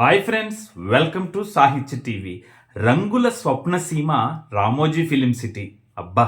Hi friends welcome to Sahitya TV రంగుల స్వప్న సీమ రామోజీ ఫిలిం సిటీ. అబ్బా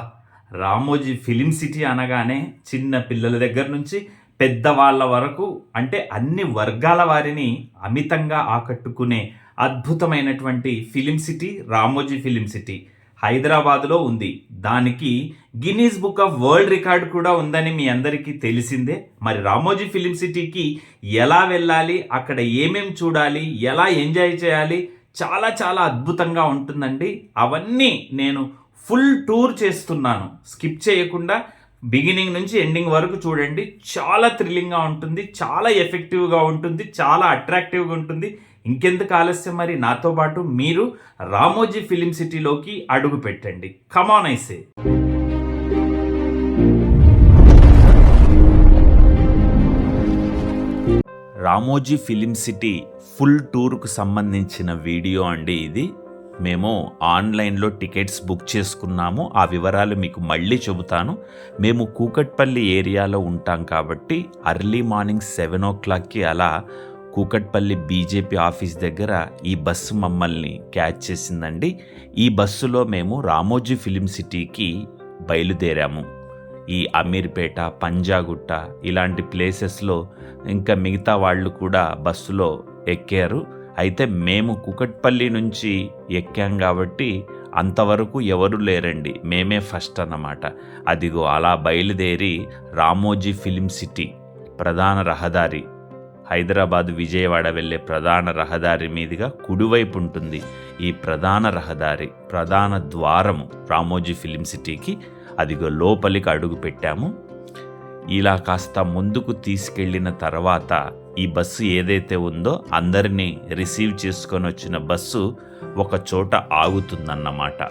రామోజీ ఫిలిం సిటీ అనగానే చిన్న పిల్లల దగ్గర నుంచి పెద్దవాళ్ళ వరకు అంటే అన్ని వర్గాల వారిని అమితంగా ఆకట్టుకునే అద్భుతమైనటువంటి film city Ramoji film city. హైదరాబాద్లో ఉంది. దానికి Guinness book of world record కూడా ఉందని మీ అందరికీ తెలిసిందే. మరి రామోజీ ఫిలిం సిటీకి ఎలా వెళ్ళాలి? అక్కడ ఏమేం చూడాలి? ఎలా ఎంజాయ్ చేయాలి? చాలా చాలా అద్భుతంగా ఉంటుందండి. అవన్నీ నేను ఫుల్ టూర్ చేస్తున్నాను. స్కిప్ చేయకుండా బిగినింగ్ నుంచి ఎండింగ్ వరకు చూడండి. చాలా థ్రిల్లింగ్గా ఉంటుంది. చాలా ఎఫెక్టివ్గా ఉంటుంది. చాలా అట్రాక్టివ్గా ఉంటుంది. ఇంకెందుకు ఆలస్యం మరి? నాతో పాటు మీరు రామోజీ ఫిలిం సిటీలోకి అడుగు పెట్టండి. కమాన్ ఐసే రామోజీ ఫిలిం సిటీ ఫుల్ టూర్కు సంబంధించిన వీడియో అండి ఇది. మేము ఆన్లైన్లో టికెట్స్ బుక్ చేసుకున్నాము. ఆ వివరాలు మీకు మళ్ళీ చెబుతాను. మేము కూకట్పల్లి ఏరియాలో ఉంటాం కాబట్టి అర్లీ మార్నింగ్ సెవెన్ ఓ క్లాక్కి అలా కూకట్పల్లి బీజేపీ ఆఫీస్ దగ్గర ఈ బస్సు మమ్మల్ని క్యాచ్ చేసిందండి. ఈ బస్సులో మేము రామోజీ ఫిలిం సిటీకి బయలుదేరాము. ఈ అమీర్పేట పంజాగుట్ట ఇలాంటి ప్లేసెస్లో ఇంకా మిగతా వాళ్ళు కూడా బస్సులో ఎక్కారు. అయితే మేము కుకట్పల్లి నుంచి ఎక్కాం కాబట్టి అంతవరకు ఎవరు లేరండి. మేమే ఫస్ట్ అన్నమాట. అదిగో అలా బయలుదేరి రామోజీ ఫిలిం సిటీ ప్రధాన రహదారి హైదరాబాద్ విజయవాడ వెళ్ళే ప్రధాన రహదారి మీదుగా కుడివైపు ఉంటుంది ఈ ప్రధాన రహదారి ప్రధాన ద్వారము రామోజీ ఫిలిం సిటీకి. అదిగో లోపలికి అడుగు పెట్టాము. ఇలా కాస్త ముందుకు తీసుకెళ్ళిన తర్వాత ఈ బస్సు ఏదైతే ఉందో అందరినీ రిసీవ్ చేసుకొని వచ్చిన బస్సు ఒక చోట ఆగుతుందన్నమాట.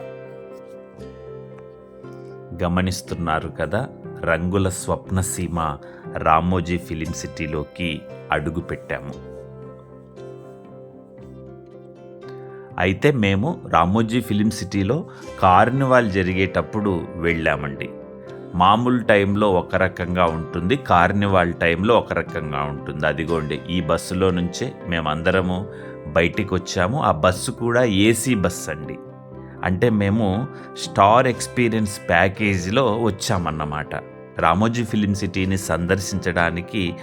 గమనిస్తున్నారు కదా రంగుల స్వప్నసీమ రామోజీ ఫిలిం సిటీలోకి అడుగు పెట్టాము. అయితే మేము రామోజీ ఫిలిం సిటీలో కార్నివాల్ జరిగేటప్పుడు వెళ్ళామండి. మామూలు టైంలో ఒక రకంగా ఉంటుంది కార్నివాల్ టైంలో ఒక రకంగా ఉంటుంది. అదిగోండి ఈ బస్సులో నుంచే మేమందరము బయటికి వచ్చాము. ఆ బస్సు కూడా ఏసీ బస్ అండి. అంటే మేము స్టార్ ఎక్స్పీరియన్స్ ప్యాకేజీలో వచ్చామన్నమాట. రామోజీ ఫిలిం సిటీని సందర్శించడానికి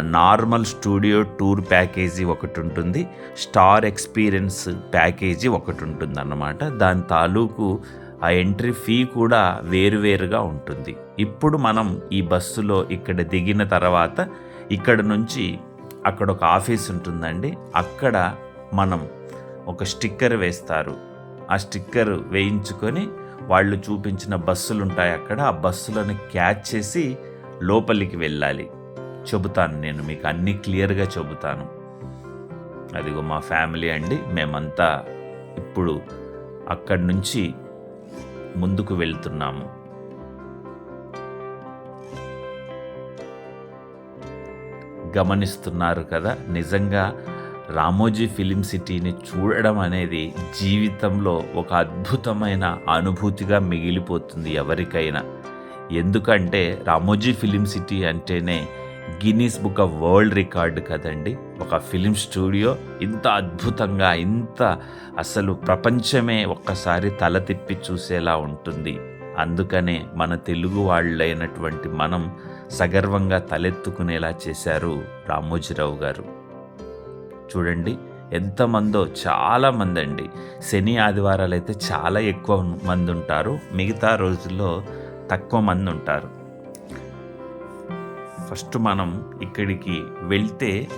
నార్మల్ స్టూడియో టూర్ ప్యాకేజీ ఒకటి ఉంటుంది. స్టార్ ఎక్స్పీరియన్స్ ప్యాకేజీ ఒకటి ఉంటుంది అన్నమాట దాని తాలూకు ఆ ఎంట్రీ ఫీ కూడా వేరువేరుగా ఉంటుంది. ఇప్పుడు మనం ఈ బస్సులో ఇక్కడ దిగిన తర్వాత ఇక్కడ నుంచి అక్కడ ఒక ఆఫీస్ ఉంటుందండి. అక్కడ మనం ఒక స్టిక్కర్ వేస్తారు. ఆ స్టిక్కర్ వేయించుకొని వాళ్ళు చూపించిన బస్సులు ఉంటాయి అక్కడ. ఆ బస్సులను క్యాచ్ చేసి లోపలికి వెళ్ళాలి. చెబుతాను. నేను మీకు అన్నీ క్లియర్గా చెబుతాను. అదిగో మా ఫ్యామిలీ అండి మేమంతా ఇప్పుడు అక్కడి నుంచి ముందుకు వెళ్తున్నాము. గమనిస్తున్నారు కదా నిజంగా రామోజీ ఫిలిం సిటీని చూడడం అనేది జీవితంలో ఒక అద్భుతమైన అనుభూతిగా మిగిలిపోతుంది ఎవరికైనా. ఎందుకంటే రామోజీ ఫిలిం సిటీ అంటేనే Guinness book of world record కదండి. ఒక ఫిలిం స్టూడియో ఇంత అద్భుతంగా ఇంత అసలు ప్రపంచమే ఒక్కసారి తల తిప్పి చూసేలా ఉంటుంది. అందుకనే మన తెలుగు వాళ్ళైనటువంటి మనం సగర్వంగా తలెత్తుకునేలా చేశారు రామోజీరావు గారు. చూడండి ఎంతమందో చాలా మంది అండి శని ఆదివారాలు అయితే చాలా ఎక్కువ మంది ఉంటారు మిగతా రోజుల్లో తక్కువ మంది ఉంటారు ఫస్ట్ మనం ఇక్కడికి వెళ్తే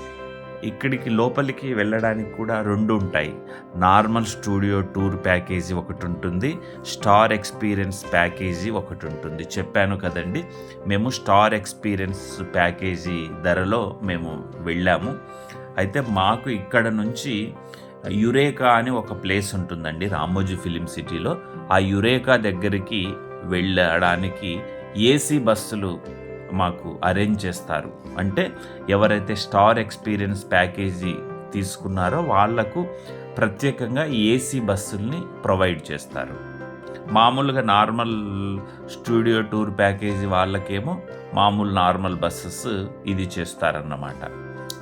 ఇక్కడికి లోపలికి వెళ్ళడానికి కూడా రెండు ఉంటాయి. నార్మల్ స్టూడియో టూర్ ప్యాకేజీ ఒకటి ఉంటుంది స్టార్ ఎక్స్పీరియన్స్ ప్యాకేజీ ఒకటి ఉంటుంది. చెప్పాను కదండి మేము స్టార్ ఎక్స్పీరియన్స్ ప్యాకేజీ ధరలో మేము వెళ్ళాము. అయితే మాకు ఇక్కడ నుంచి యురేకా అని ఒక ప్లేస్ ఉంటుందండి రామోజీ ఫిలిం సిటీలో. ఆ యురేకా దగ్గరికి వెళ్ళడానికి ఏసీ బస్సులు మాకు అరేంజ్ చేస్తారు. అంటే ఎవరైతే స్టార్ ఎక్స్పీరియన్స్ ప్యాకేజీ తీసుకున్నారో వాళ్ళకు ప్రత్యేకంగా ఏసీ బస్సుల్ని ప్రొవైడ్ చేస్తారు. మామూలుగా నార్మల్ స్టూడియో టూర్ ప్యాకేజీ వాళ్ళకేమో మామూలు నార్మల్ బస్సెస్ ఇది చేస్తారన్నమాట.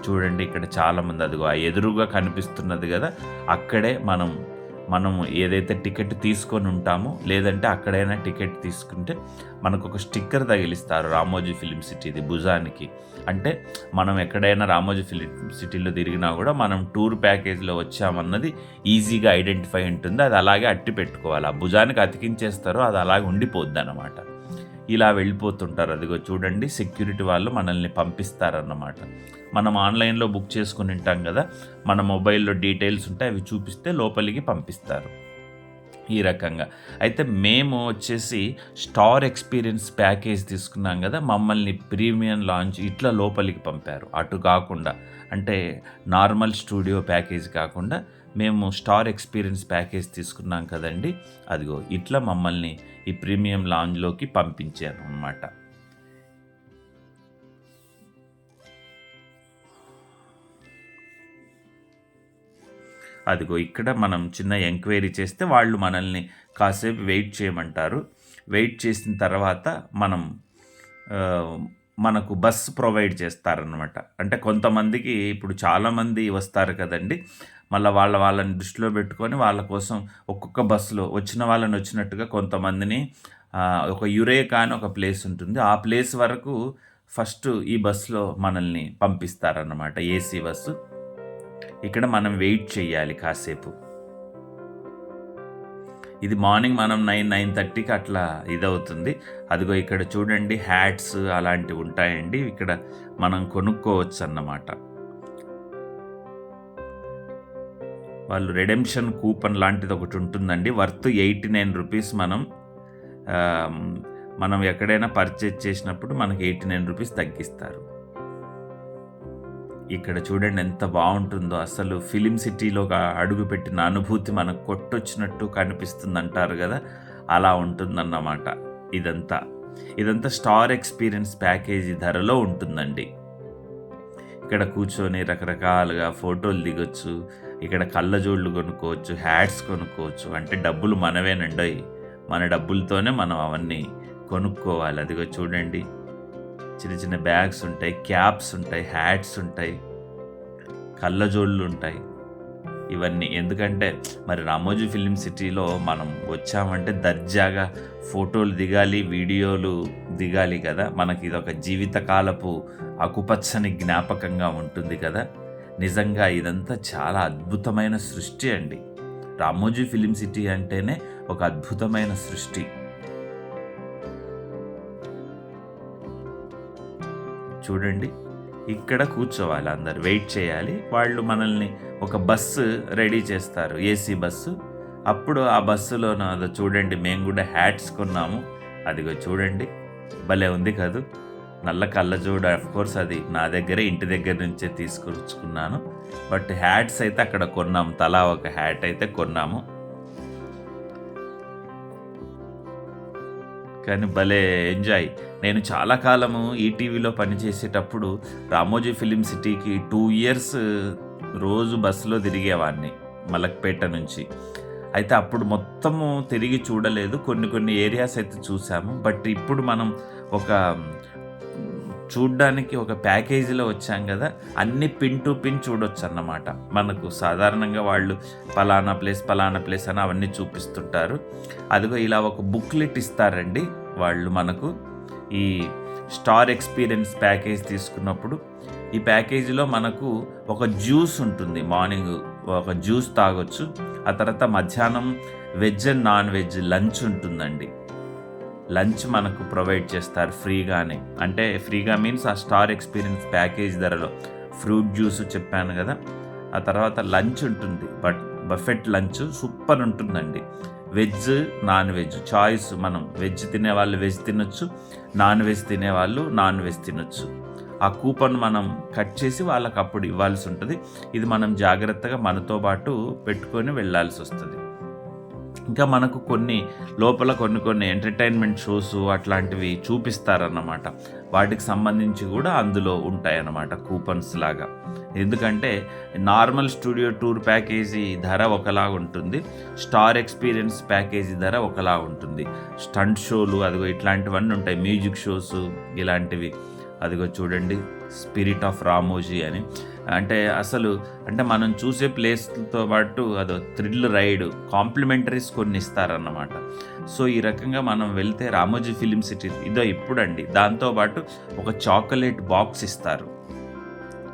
చూడండి ఇక్కడ చాలామంది అదిగో ఆ ఎదురుగా కనిపిస్తున్నది కదా అక్కడే మనం మనం ఏదైతే టికెట్ తీసుకొని ఉంటామో లేదంటే అక్కడైనా టికెట్ తీసుకుంటే మనకు ఒక స్టిక్కర్ తగిలిస్తారు రామోజీ ఫిలిం సిటీది భుజానికి. అంటే మనం ఎక్కడైనా రామోజీ ఫిలిం సిటీలో తిరిగినా కూడా మనం టూర్ ప్యాకేజ్లో వచ్చామన్నది ఈజీగా ఐడెంటిఫై ఉంటుంది. అది అలాగే అట్టి పెట్టుకోవాలి. ఆ భుజానికి అతికించేస్తారో అది అలాగే ఉండిపోద్ది అనమాట ఇలా వెళ్ళిపోతుంటారు. అదిగో చూడండి సెక్యూరిటీ వాళ్ళు మనల్ని పంపిస్తారన్నమాట. మనం ఆన్లైన్లో బుక్ చేసుకుని ఉంటాం కదా మన మొబైల్లో డీటెయిల్స్ ఉంటే అవి చూపిస్తే లోపలికి పంపిస్తారు. ఈ రకంగా. అయితే మేము వచ్చేసి స్టార్ ఎక్స్పీరియన్స్ ప్యాకేజ్ తీసుకున్నాం కదా మమ్మల్ని ప్రీమియం లాంచ్ ఇట్లా లోపలికి పంపారు. అటు కాకుండా అంటే నార్మల్ స్టూడియో ప్యాకేజ్ కాకుండా మేము స్టార్ ఎక్స్పీరియన్స్ ప్యాకేజ్ తీసుకున్నాం కదండి. అదిగో ఇట్లా మమ్మల్ని ఈ ప్రీమియం లాంజ్లోకి పంపించారు అనమాట అదిగో ఇక్కడ మనం చిన్న ఎంక్వైరీ చేస్తే వాళ్ళు మనల్ని కాసేపు వెయిట్ చేయమంటారు. వెయిట్ చేసిన తర్వాత మనం మనకు బస్ ప్రొవైడ్ చేస్తారనమాట అంటే కొంతమందికి ఇప్పుడు చాలామంది వస్తారు కదండి. మళ్ళీ వాళ్ళ వాళ్ళని దృష్టిలో పెట్టుకొని వాళ్ళ కోసం ఒక్కొక్క బస్సులో వచ్చిన వాళ్ళని వచ్చినట్టుగా కొంతమందిని ఒక యురేకా అని ఒక ప్లేస్ ఉంటుంది. ఆ ప్లేస్ వరకు ఫస్ట్ ఈ బస్సులో మనల్ని పంపిస్తారన్నమాట ఏసీ బస్సు. ఇక్కడ మనం వెయిట్ చేయాలి కాసేపు. ఇది మార్నింగ్ మనం నైన్ నైన్ థర్టీకి అట్లా ఇదవుతుంది. అదిగో ఇక్కడ చూడండి హ్యాట్స్ అలాంటివి ఉంటాయండి. ఇక్కడ మనం కొనుక్కోవచ్చు అన్నమాట వాళ్ళు రెడెంప్షన్ కూపన్ లాంటిది ఒకటి ఉంటుందండి. వర్త్ ఎయిటీ నైన్ రూపీస్ మనం మనం ఎక్కడైనా పర్చేజ్ చేసినప్పుడు మనకి ఎయిటీ నైన్ రూపీస్ తగ్గిస్తారు. ఇక్కడ చూడండి ఎంత బాగుంటుందో. అసలు ఫిలిం సిటీలో అడుగుపెట్టిన అనుభూతి మనకు కొట్టొచ్చినట్టు కనిపిస్తుంది అంటారు కదా. అలా ఉంటుందన్నమాట ఇదంతా. ఇదంతా స్టార్ ఎక్స్పీరియన్స్ ప్యాకేజీ ధరలో ఉంటుందండి. ఇక్కడ కూర్చొని రకరకాలుగా ఫోటోలు దిగొచ్చు ఇక్కడ కళ్ళజోళ్ళు కొనుక్కోవచ్చు హ్యాట్స్ కొనుక్కోవచ్చు అంటే డబ్బులు మనవేనండి మన డబ్బులతోనే మనం అవన్నీ కొనుక్కోవాలి. అదిగో చూడండి. చిన్న చిన్న బ్యాగ్స్ ఉంటాయి క్యాప్స్ ఉంటాయి హ్యాట్స్ ఉంటాయి కళ్ళజోళ్ళు ఉంటాయి. ఇవన్నీ ఎందుకంటే మరి రామోజీ ఫిలిం సిటీలో మనం వచ్చామంటే దర్జాగా ఫోటోలు దిగాలి వీడియోలు దిగాలి కదా. మనకి ఇదొక జీవితకాలపు ఆకుపచ్చని జ్ఞాపకంగా ఉంటుంది కదా. నిజంగా ఇదంతా చాలా అద్భుతమైన సృష్టి అండి. రామోజీ ఫిలిం సిటీ అంటేనే ఒక అద్భుతమైన సృష్టి. చూడండి ఇక్కడ కూర్చోవాలి అందరు వెయిట్ చేయాలి. వాళ్ళు మనల్ని ఒక బస్సు రెడీ చేస్తారు ఏసీ బస్సు. అప్పుడు ఆ బస్సులో నాదో చూడండి మేము కూడా హ్యాట్స్ కొన్నాము. అదిగో చూడండి భలే ఉంది కదూ. నల్ల కళ్ళజోడు అఫ్ కోర్స్ అది నా దగ్గరే ఇంటి దగ్గర నుంచే తీసుకొచ్చుకున్నాను. బట్ హ్యాట్స్ అయితే అక్కడ కొన్నాము. తలా ఒక హ్యాట్ అయితే కొన్నాము. కానీ భలే ఎంజాయ్ నేను చాలా కాలము ఈటీవీలో పనిచేసేటప్పుడు రామోజీ ఫిలిం సిటీకి టూ ఇయర్స్ రోజు బస్సులో తిరిగేవాడిని మలక్పేట నుంచి. అయితే అప్పుడు మొత్తము తిరిగి చూడలేదు. కొన్ని కొన్ని ఏరియాస్ అయితే చూసాము. బట్ ఇప్పుడు మనం ఒక చూడ్డానికి ఒక ప్యాకేజీలో వచ్చాం కదా అన్ని పిన్ టు పిన్ చూడొచ్చు అన్నమాట మనకు సాధారణంగా వాళ్ళు పలానా ప్లేస్ పలానా ప్లేస్ అని అవన్నీ చూపిస్తుంటారు. అదిగో ఇలా ఒక బుక్లెట్ ఇస్తారండి వాళ్ళు మనకు. ఈ స్టార్ ఎక్స్పీరియన్స్ ప్యాకేజ్ తీసుకున్నప్పుడు ఈ ప్యాకేజీలో మనకు ఒక జ్యూస్ ఉంటుంది మార్నింగ్ ఒక జ్యూస్ తాగొచ్చు. ఆ తర్వాత మధ్యాహ్నం veg and non veg lunch ఉంటుందండి. లంచ్ మనకు ప్రొవైడ్ చేస్తారు ఫ్రీగానే. అంటే ఫ్రీగా మీన్స్ ఆ స్టార్ ఎక్స్పీరియన్స్ ప్యాకేజ్ ధరలో. ఫ్రూట్ జ్యూస్ చెప్పాను కదా. ఆ తర్వాత లంచ్ ఉంటుంది. బట్ బఫెట్ లంచ్ సూపర్ ఉంటుందండి. Veg non veg. చాయిస్ మనం వెజ్ తినేవాళ్ళు వెజ్ తినొచ్చు నాన్ వెజ్ తినేవాళ్ళు నాన్ వెజ్ తినొచ్చు. ఆ కూపన్ మనం కట్ చేసి వాళ్ళకి అప్పుడు ఇవ్వాల్సి ఉంటుంది. ఇది మనం జాగ్రత్తగా మనతో పాటు పెట్టుకొని వెళ్ళాల్సి వస్తుంది. ఇంకా మనకు కొన్ని లోపల కొన్ని కొన్ని ఎంటర్టైన్మెంట్ షోస్ అట్లాంటివి చూపిస్తారన్నమాట. వాటికి సంబంధించి కూడా అందులో ఉంటాయన్నమాట కూపన్స్ లాగా. ఎందుకంటే నార్మల్ స్టూడియో టూర్ ప్యాకేజీ ధర ఒకలా ఉంటుంది. స్టార్ ఎక్స్పీరియన్స్ ప్యాకేజీ ధర ఒకలా ఉంటుంది. స్టంట్ షోలు అదిగో ఇట్లాంటివన్నీ ఉంటాయి. మ్యూజిక్ షోస్ ఇలాంటివి. అదిగో చూడండి స్పిరిట్ ఆఫ్ రామోజీ అని. అంటే అసలు అంటే మనం చూసే ప్లేస్తో పాటు అదో థ్రిల్ రైడ్ కాంప్లిమెంటరీస్ కొన్ని ఇస్తారన్నమాట. సో ఈ రకంగా మనం వెళ్తే రామోజీ ఫిలిం సిటీ ఇదో ఇప్పుడండి. దాంతోపాటు ఒక చాక్లెట్ బాక్స్ ఇస్తారు.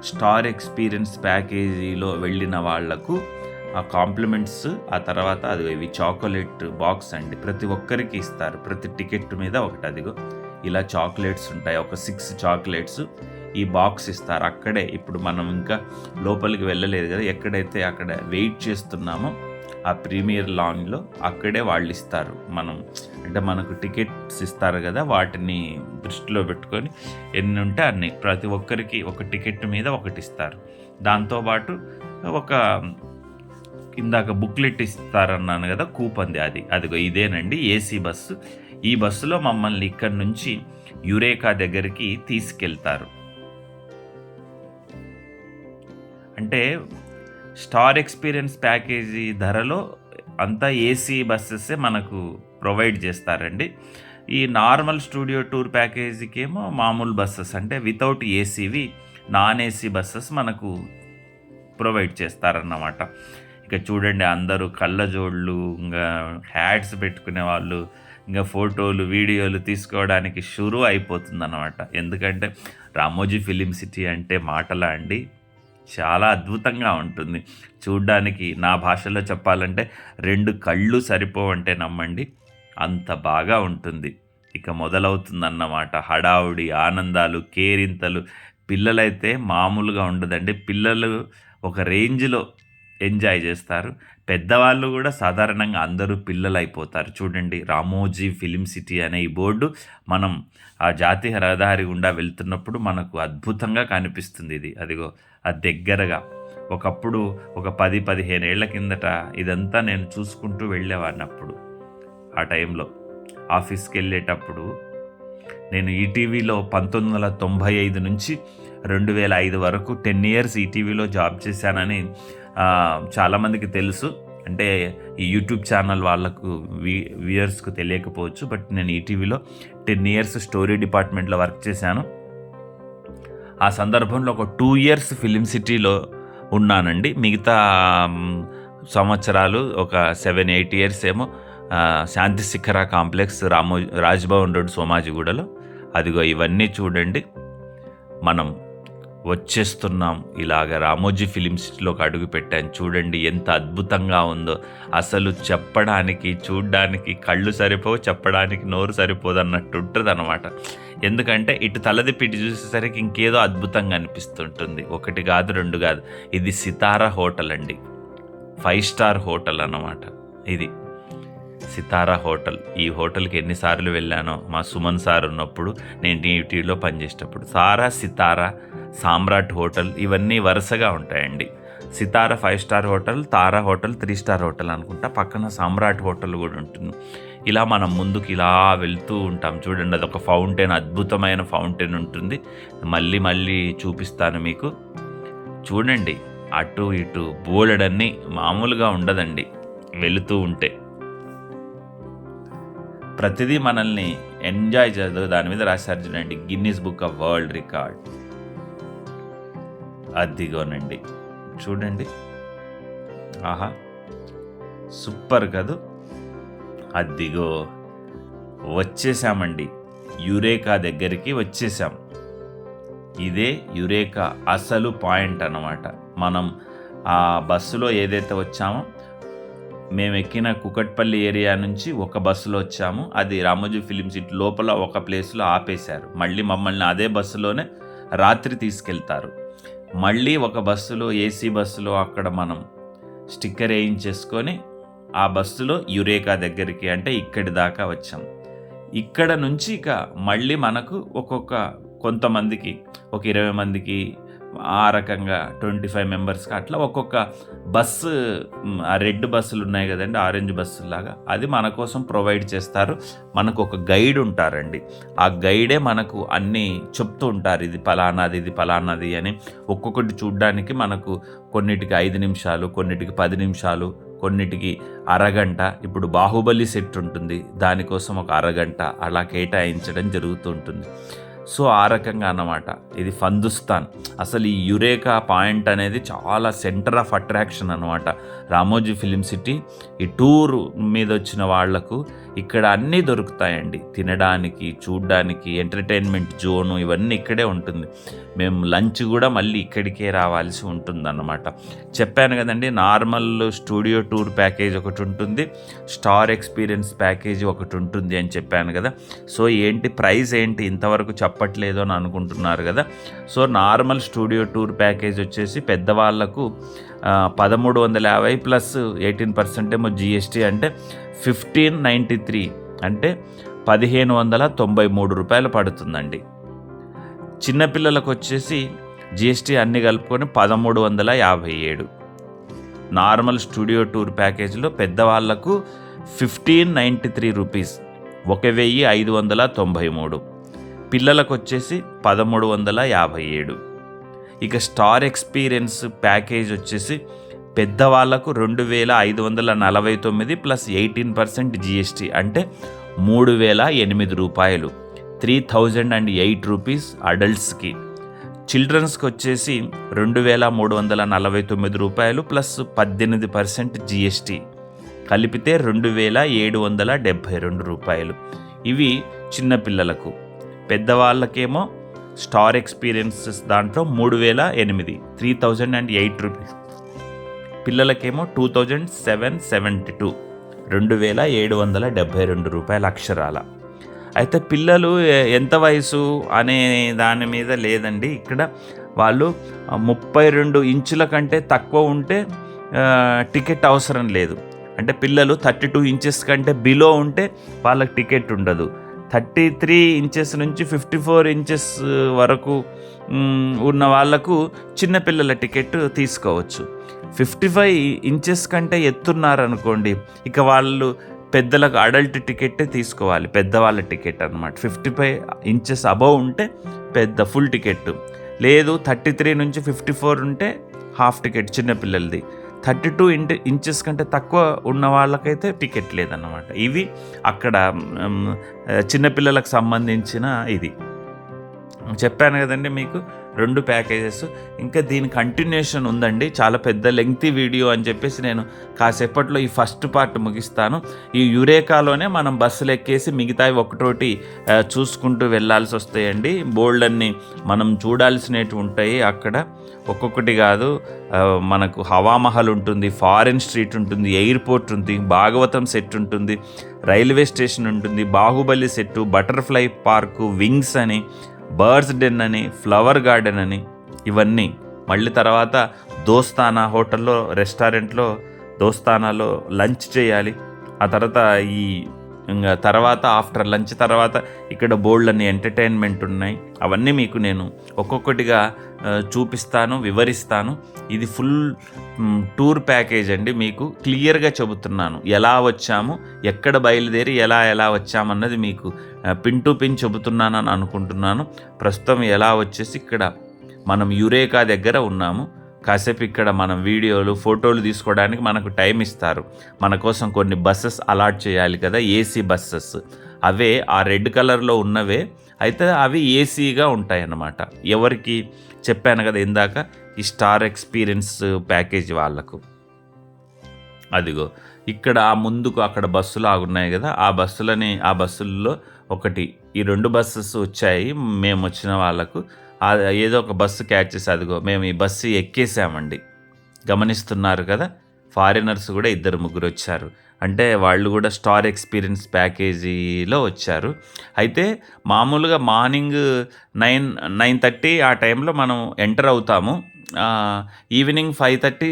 స్టార్ ఎక్స్పీరియన్స్ ప్యాకేజీలో వెళ్ళిన వాళ్ళకు ఆ కాంప్లిమెంట్స్ ఆ తర్వాత అది ఇవి చాక్లెట్ బాక్స్ అండి. ప్రతి ఒక్కరికి ఇస్తారు. ప్రతి టికెట్ మీద ఒకటి అదిగో. ఇలా చాక్లెట్స్ ఉంటాయి. ఒక సిక్స్ చాక్లెట్స్. ఈ బాక్స్ ఇస్తారు. అక్కడే ఇప్పుడు మనం ఇంకా లోపలికి వెళ్ళలేదు కదా ఎక్కడైతే అక్కడ వెయిట్ చేస్తున్నామో ఆ ప్రీమియర్ లాన్లో అక్కడే వాళ్ళు ఇస్తారు. మనం అంటే మనకు టికెట్స్ ఇస్తారు కదా వాటిని దృష్టిలో పెట్టుకొని ఎన్ని ఉంటే అన్ని ప్రతి ఒక్కరికి ఒక టికెట్ మీద ఒకటి ఇస్తారు. దాంతోపాటు ఒక ఇందాక బుక్లెట్ ఇస్తారన్నాను కదా కూపంది అది. అదిగో ఇదేనండి ఏసీ బస్సు ఈ బస్సులో మమ్మల్ని ఇక్కడి నుంచి యురేకా దగ్గరికి తీసుకెళ్తారు. అంటే స్టార్ ఎక్స్పీరియన్స్ ప్యాకేజీ ధరలో అంతా ఏసీ బస్సెస్ మనకు ప్రొవైడ్ చేస్తారండి. ఈ నార్మల్ స్టూడియో టూర్ ప్యాకేజీకి ఏమో మామూలు బస్సెస్ అంటే వితౌట్ ఏసీవి నాన్ ఏసీ బస్సెస్ మనకు ప్రొవైడ్ చేస్తారన్నమాట. ఇక చూడండి అందరూ కళ్ళజోళ్ళు ఇంకా హ్యాట్స్ పెట్టుకునే వాళ్ళు ఇంకా ఫోటోలు వీడియోలు తీసుకోవడానికి షురు అయిపోతుందన్నమాట. ఎందుకంటే రామోజీ ఫిలిం సిటీ అంటే మాటలా అండి. చాలా అద్భుతంగా ఉంటుంది. చూడ్డానికి నా భాషలో చెప్పాలంటే రెండు కళ్ళు సరిపోవంటే నమ్మండి. అంత బాగా ఉంటుంది. ఇక మొదలవుతుందన్నమాట. హడావుడి ఆనందాలు కేరింతలు. పిల్లలైతే మామూలుగా ఉండదండి. పిల్లలు ఒక రేంజ్లో ఎంజాయ్ చేస్తారు. పెద్దవాళ్ళు కూడా సాధారణంగా అందరూ పిల్లలు అయిపోతారు చూడండి రామోజీ ఫిలిం సిటీ అనే ఈ బోర్డు మనం ఆ జాతీయ రహదారి గుండా వెళ్తున్నప్పుడు మనకు అద్భుతంగా కనిపిస్తుంది ఇది. అదిగో అది దగ్గరగా. ఒకప్పుడు ఒక పది పదిహేను ఏళ్ళ కిందట ఇదంతా నేను చూసుకుంటూ వెళ్ళేవాడిని అప్పుడు. ఆ టైంలో ఆఫీస్కి వెళ్ళేటప్పుడు నేను ఈటీవీలో పంతొమ్మిది వందల తొంభై ఐదు నుంచి రెండు వేల ఐదు వరకు టెన్ ఇయర్స్ ఈటీవీలో జాబ్ చేశానని చాలామందికి తెలుసు. అంటే ఈ యూట్యూబ్ ఛానల్ వాళ్ళకు వి వ్యూయర్స్కు తెలియకపోవచ్చు బట్ నేను ఈటీవీలో టెన్ ఇయర్స్ స్టోరీ డిపార్ట్మెంట్లో వర్క్ చేశాను. ఆ సందర్భంలో ఒక టూ ఇయర్స్ ఫిలిం సిటీలో ఉన్నానండి. మిగతా సంవత్సరాలు ఒక సెవెన్ ఎయిట్ ఇయర్స్ ఏమో శాంతి శిఖర కాంప్లెక్స్ రామో రాజ్భవన్ రోడ్ సోమాజిగూడలో. అదిగో ఇవన్నీ చూడండి. మనం వచ్చేస్తున్నాం. ఇలాగ రామోజీ ఫిలిం సిటీలోకి అడుగు పెట్టాను. చూడండి ఎంత అద్భుతంగా ఉందో. అసలు చెప్పడానికి చూడడానికి కళ్ళు సరిపోవు చెప్పడానికి నోరు సరిపోదు అన్నట్టు ఉంటుంది అనమాట ఎందుకంటే ఇటు తలదిప్పిటి చూసేసరికి ఇంకేదో అద్భుతంగా అనిపిస్తుంటుంది. ఒకటి కాదు రెండు కాదు. ఇది సితారా హోటల్ అండి. ఫైవ్ స్టార్ హోటల్ అన్నమాట ఇది. సితారా హోటల్. ఈ హోటల్కి ఎన్నిసార్లు వెళ్ళానో మా సుమన్ సార్ ఉన్నప్పుడు నేను టీవీలో పనిచేసేటప్పుడు. సారా సితారా? సామ్రాట్ హోటల్ ఇవన్నీ వరుసగా ఉంటాయండి. Sitara five star hotel Tara hotel three star hotel అనుకుంటా. పక్కన సామ్రాట్ హోటల్ కూడా ఉంటుంది. ఇలా మనం ముందుకు ఇలా వెళ్తూ ఉంటాం. చూడండి అదొక ఫౌంటైన్ అద్భుతమైన ఫౌంటైన్ ఉంటుంది. మళ్ళీ మళ్ళీ చూపిస్తాను మీకు. చూడండి అటు ఇటు బోలెడన్నీ మామూలుగా ఉండదండి వెళుతూ ఉంటే. ప్రతిదీ మనల్ని ఎంజాయ్ చేయదు దాని మీద రాశారు చూడండి Guinness book of world record. అదిగోనండి. చూడండి. ఆహా. సూపర్ కదూ. అద్దిగో వచ్చేసామండి. యురేకా దగ్గరికి వచ్చేసాం. ఇదే యురేకా అసలు పాయింట్ అన్నమాట. మనం ఆ బస్సులో ఏదైతే వచ్చామో మేము ఎక్కిన కుకట్పల్లి ఏరియా నుంచి ఒక బస్సులో వచ్చాము. అది రామోజీ ఫిలిం సిటీ లోపల ఒక ప్లేస్లో ఆపేశారు. మళ్ళీ మమ్మల్ని అదే బస్సులోనే రాత్రి తీసుకెళ్తారు. మళ్ళీ ఒక బస్సులో ఏసీ బస్సులో అక్కడ మనం స్టిక్కర్ వేయించేసుకొని ఆ బస్సులో యురేకా దగ్గరికి అంటే ఇక్కడి దాకా వచ్చాం. ఇక్కడ నుంచి ఇక మళ్ళీ మనకు ఒక్కొక్క కొంతమందికి ఒక ఇరవై మందికి ఆ రకంగా ట్వంటీ ఫైవ్ మెంబర్స్కి అట్లా ఒక్కొక్క బస్సు ఆ రెడ్ బస్సులు ఉన్నాయి కదండి ఆరెంజ్ బస్సులాగా అది మన కోసం ప్రొవైడ్ చేస్తారు. మనకు ఒక గైడ్ ఉంటారండి. ఆ గైడే మనకు అన్నీ చెప్తూ ఉంటారు ఇది ఫలానాది ఇది ఫలానాది అని. ఒక్కొక్కటి చూడ్డానికి మనకు కొన్నిటికి ఐదు నిమిషాలు కొన్నిటికి పది నిమిషాలు కొన్నిటికి అరగంట. ఇప్పుడు బాహుబలి సెట్ ఉంటుంది దానికోసం ఒక అరగంట అలా కేటాయించడం జరుగుతూ ఉంటుంది. సో ఆ రకంగా అన్నమాట. ఇది ఫందుస్తాన్. అసలు ఈ యురేకా పాయింట్ అనేది చాలా సెంటర్ ఆఫ్ అట్రాక్షన్ అనమాట రామోజీ ఫిలిం సిటీ ఈ టూర్ మీద వచ్చిన వాళ్ళకు ఇక్కడ అన్నీ దొరుకుతాయండి. తినడానికి చూడడానికి ఎంటర్టైన్మెంట్ జోను ఇవన్నీ ఇక్కడే ఉంటుంది. మేము లంచ్ కూడా మళ్ళీ ఇక్కడికే రావాల్సి ఉంటుందన్నమాట. చెప్పాను కదండి నార్మల్ స్టూడియో టూర్ ప్యాకేజ్ ఒకటి ఉంటుంది. స్టార్ ఎక్స్పీరియన్స్ ప్యాకేజ్ ఒకటి ఉంటుంది అని చెప్పాను కదా. సో ఏంటి ప్రైస్ ఏంటి? ఇంతవరకు చెప్పట్లేదు అని అనుకుంటున్నారు కదా. So normal studio tour package వచ్చేసి పెద్దవాళ్ళకు పదమూడు వందల యాభై ప్లస్ ఎయిటీన్ పర్సెంట్ ఏమో జిఎస్టీ అంటే ఫిఫ్టీన్ నైంటీ త్రీ అంటే పదిహేను వందల తొంభై మూడు రూపాయలు పడుతుందండి. చిన్నపిల్లలకు వచ్చేసి జిఎస్టీ అన్ని కలుపుకొని పదమూడు వందల యాభై ఏడు. నార్మల్ స్టూడియో టూర్ ప్యాకేజీలో పెద్దవాళ్ళకు ఫిఫ్టీన్ నైంటీ త్రీ రూపీస్ ఒక వెయ్యి ఐదు వందల తొంభై మూడు. పిల్లలకు వచ్చేసి పదమూడు వందల యాభై ఏడు. ఇక స్టార్ ఎక్స్పీరియన్స్ ప్యాకేజ్ వచ్చేసి పెద్దవాళ్ళకు రెండు వేల ఐదు వందల నలభై తొమ్మిది ప్లస్ ఎయిటీన్ పర్సెంట్ జిఎస్టీ అంటే మూడు వేల ఎనిమిది రూపాయలు three thousand and eight rupees అడల్ట్స్కి. చిల్డ్రన్స్కి వచ్చేసి రెండు వేల మూడు వందల నలభై తొమ్మిది రూపాయలు ప్లస్ పద్దెనిమిది పర్సెంట్ జిఎస్టీ. కలిపితే రెండు వేల ఏడు వందల డెబ్భై రెండు రూపాయలు. ఇవి చిన్నపిల్లలకు పెద్దవాళ్ళకేమో స్టార్ ఎక్స్పీరియన్సెస్ దాంట్లో మూడు వేల ఎనిమిది three thousand and eight rupees. పిల్లలకేమో two thousand seven seventy two రెండు వేల ఏడు వందల డెబ్భై రెండు రూపాయల అక్షరాల. అయితే పిల్లలు ఎంత వయసు అనే దాని మీద లేదండి. ఇక్కడ వాళ్ళు ముప్పై రెండు ఇంచుల కంటే తక్కువ ఉంటే టికెట్ అవసరం లేదు. అంటే పిల్లలు థర్టీ టూ ఇంచెస్ కంటే బిలో ఉంటే వాళ్ళకి టికెట్ ఉండదు. థర్టీ త్రీ ఇంచెస్ నుంచి ఫిఫ్టీ ఫోర్ ఇంచెస్ వరకు ఉన్న వాళ్ళకు చిన్నపిల్లల టికెట్ తీసుకోవచ్చు. ఫిఫ్టీ ఫైవ్ ఇంచెస్ కంటే ఎత్తున్నారనుకోండి ఇక వాళ్ళు పెద్దలకు అడల్ట్ టికెట్టే తీసుకోవాలి పెద్దవాళ్ళ టికెట్ అనమాట ఫిఫ్టీ ఫైవ్ ఇంచెస్ అబవ్ ఉంటే పెద్ద ఫుల్ టికెట్ లేదు థర్టీ త్రీ నుంచి ఫిఫ్టీ ఫోర్ ఉంటే హాఫ్ టికెట్ చిన్నపిల్లలది థర్టీ టూ ఇంటి ఇంచెస్ కంటే తక్కువ ఉన్న వాళ్ళకైతే టికెట్ లేదన్నమాట. ఇవి అక్కడ చిన్నపిల్లలకు సంబంధించిన ఇది. చెప్పాను కదండి మీకు రెండు ప్యాకేజెస్ ఇంకా దీని కంటిన్యూషన్ ఉందండి. చాలా పెద్ద లెంగ్తీ వీడియో అని చెప్పేసి నేను కాసేపట్లో ఈ ఫస్ట్ పార్ట్ ముగిస్తాను. ఈ యురేకాలోనే మనం బస్సులు ఎక్కేసి మిగతావి ఒకటోటి చూసుకుంటూ వెళ్ళాల్సి వస్తాయండి. బోల్డ్ అన్ని మనం చూడాల్సినవి ఉంటాయి అక్కడ. ఒక్కొక్కటి కాదు మనకు హవామహల్ ఉంటుంది ఫారెన్ స్ట్రీట్ ఉంటుంది ఎయిర్పోర్ట్ ఉంది భాగవతం సెట్ ఉంటుంది రైల్వే స్టేషన్ ఉంటుంది Baahubali set butterfly park wings అని బర్డ్స్ డెన్ అని ఫ్లవర్ గార్డెన్ అని ఇవన్నీ. మళ్ళీ తర్వాత దోస్తానా హోటల్లో రెస్టారెంట్లో దోస్తానాలో లంచ్ చేయాలి. ఆ తర్వాత ఈ ఇంకా తర్వాత ఆఫ్టర్ లంచ్ తర్వాత ఇక్కడ బోర్డులన్నీ ఎంటర్టైన్మెంట్ ఉన్నాయి. అవన్నీ మీకు నేను ఒక్కొక్కటిగా చూపిస్తాను వివరిస్తాను. ఇది ఫుల్ టూర్ ప్యాకేజ్ అండి మీకు. క్లియర్గా చెబుతున్నాను. ఎలా వచ్చాము ఎక్కడ బయలుదేరి ఎలా ఎలా వచ్చామన్నది మీకు పిన్ టు పిన్ చెబుతున్నానని అనుకుంటున్నాను. ప్రస్తుతం ఎలా వచ్చేసి ఇక్కడ మనం యురేకా దగ్గర ఉన్నాము. కాసేపు ఇక్కడ మనం వీడియోలు ఫోటోలు తీసుకోవడానికి మనకు టైం ఇస్తారు. మన కోసం కొన్ని బస్సెస్ అలాట్ చేయాలి కదా ఏసీ బస్సెస్. అవే ఆ రెడ్ కలర్లో ఉన్నవే. అయితే అవి ఏసీగా ఉంటాయన్నమాట. ఎవరికి చెప్పాను కదా ఇందాక ఈ స్టార్ ఎక్స్పీరియన్స్ ప్యాకేజ్ వాళ్ళకు. అదిగో ఇక్కడ ఆ ముందుకు అక్కడ బస్సులు ఆగున్నాయి కదా ఆ బస్సులని ఆ బస్సుల్లో ఒకటి ఈ రెండు బస్సెస్ వచ్చాయి మేము వచ్చిన వాళ్ళకు. ఏదో ఒక బస్సు క్యాచ్ చేసి అదిగో మేము ఈ బస్సు ఎక్కేసామండి. గమనిస్తున్నారు కదా ఫారినర్స్ కూడా ఇద్దరు ముగ్గురు వచ్చారు. అంటే వాళ్ళు కూడా స్టార్ ఎక్స్పీరియన్స్ ప్యాకేజీలో వచ్చారు. అయితే మామూలుగా మార్నింగ్ నైన్ నైన్ థర్టీ ఆ టైంలో మనం ఎంటర్ అవుతాము. ఈవినింగ్ ఫైవ్ థర్టీ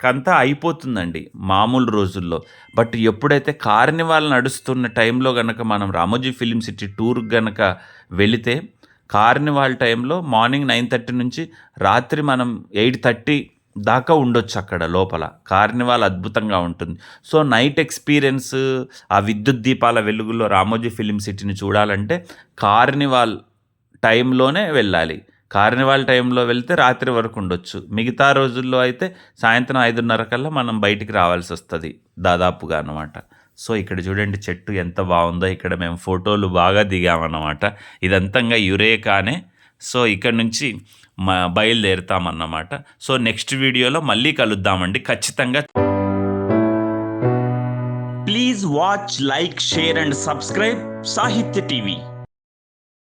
కంతా అయిపోతుందండి మామూలు రోజుల్లో. బట్ ఎప్పుడైతే కార్నివాల్ నడుస్తున్న టైంలో కనుక మనం రామోజీ ఫిలిం సిటీ టూర్ కనుక వెళితే కార్నివాల్ టైంలో మార్నింగ్ నైన్ థర్టీ నుంచి రాత్రి మనం ఎయిట్ థర్టీ దాకా ఉండొచ్చు అక్కడ లోపల. కార్నివాల్ అద్భుతంగా ఉంటుంది. సో నైట్ ఎక్స్పీరియన్స్ ఆ విద్యుత్ దీపాల వెలుగులో రామోజీ ఫిలిం సిటీని చూడాలంటే కార్నివాల్ టైంలోనే వెళ్ళాలి. కార్నివాల్ టైంలో వెళ్తే రాత్రి వరకు ఉండొచ్చు. మిగతా రోజుల్లో అయితే సాయంత్రం ఐదున్నర కల్లా మనం బయటికి రావాల్సి వస్తుంది దాదాపుగా అనమాట సో ఇక్కడ చూడండి చెట్టు ఎంత బాగుందో. ఇక్కడ మేము ఫోటోలు బాగా దిగామన్నమాట. ఇదంతంగా యురేకానే. సో ఇక్కడ నుంచి బయలుదేరుతామన్నమాట. సో నెక్స్ట్ వీడియోలో మళ్ళీ కలుద్దామండి. ఖచ్చితంగా please watch like share and subscribe Sahitya TV